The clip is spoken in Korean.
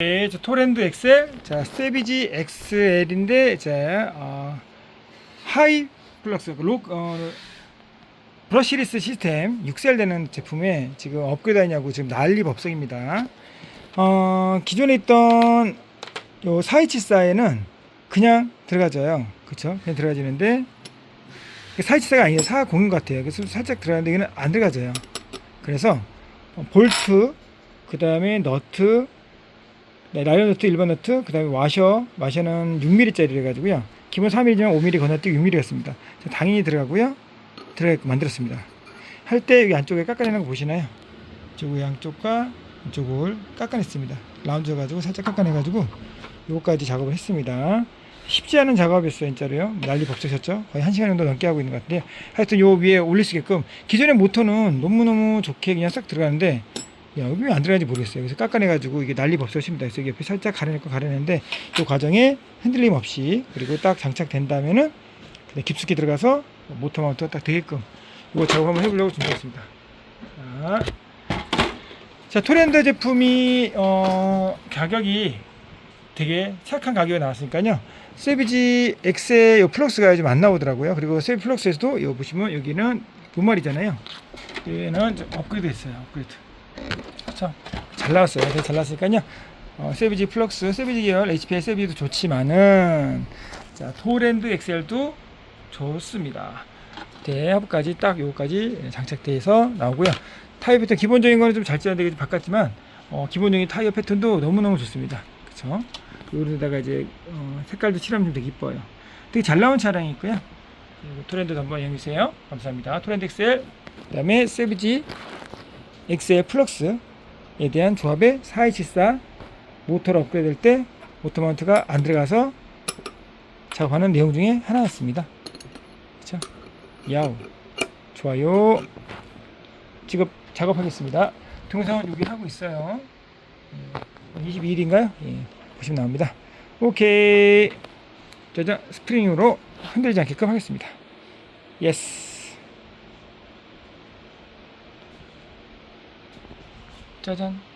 네, 저 토렌드 엑셀, 자 세비지 XL인데 자 어, 하이 플럭스 록 어, 브러시리스 시스템 6셀 되는 제품에 지금 업그레이드하냐고 지금 난리 법석입니다. 어, 기존에 있던 요 4274에는 그냥 들어가져요. 그쵸? 그냥 들어가지는데 4274가 아니에요. 40인 것 같아요. 그래서 살짝 들어가는데 이거는 안 들어가져요. 그래서 어, 볼트, 그 다음에 너트, 네, 라이언 너트, 일반 너트, 그 다음에 와셔, 와셔는 6mm짜리 해가지고요. 기본 3mm지만 5mm 건너뛰기 6mm였습니다. 당연히 들어가고요. 들어가 만들었습니다. 할 때 여기 안쪽에 깎아내는 거 보시나요? 이쪽 양쪽과 이쪽을 깎아냈습니다. 라운드 가지고 살짝 깎아내가지고 요거까지 작업을 했습니다. 쉽지 않은 작업이었어요, 진짜로요. 난리 법석이었죠. 거의 한 시간 정도 넘게 하고 있는 것 같은데 하여튼 요 위에 올릴 수 있게끔 기존의 모터는 너무너무 좋게 그냥 싹 들어가는데 왜안 들어가는지 모르겠어요. 그래서 깎아내가지고 이게 난리 법석입니다. 그래서 옆에 살짝 가려냈고 가려냈는데 이 과정에 흔들림 없이 그리고 딱 장착된다면은 깊숙이 들어가서 모터 마운트가 딱 되게끔 이거 작업 한번 해보려고 준비했습니다. 자, 자 토렌드 제품이 어, 가격이 되게 착한 가격에 나왔으니까요. 세비지 X의 요 플럭스가 요즘 안 나오더라고요. 그리고 세비 플럭스에서도 이거 보시면 여기는 분말이잖아요. 얘는 좀 업그레이드 했어요. 업그레이드. 그렇죠? 잘 나왔어요. 되게 잘 나왔으니까요. 어, 세비지 플럭스, 세비지 계열, HPI 세비도 좋지만은 자 토렌드 엑셀도 좋습니다. 대합까지 딱 요거까지 장착돼서 나오고요. 타이어 패턴 기본적인 거는 좀잘 되게 바꿨지만 어, 기본적인 타이어 패턴도 너무너무 좋습니다. 그쵸? 요런데다가 이제 어, 색깔도 칠하면 좀 되게 이뻐요. 되게 잘 나온 차량이 있고요. 토렌드도 한번 이용해주세요. 감사합니다. 토렌드 엑셀, 그 다음에 세비지 엑셀 플럭스 에 대한 조합의 4274 모터를 업그레이드 할 때 모터 마운트가 안 들어가서 작업하는 내용 중에 하나였습니다. 그쵸? 야우. 좋아요. 지금 작업하겠습니다. 동영상은 여기 하고 있어요. 22일인가요? 예, 보시면 나옵니다. 오케이. 짜잔, 스프링으로 흔들리지 않게끔 하겠습니다. 예스. 짜잔.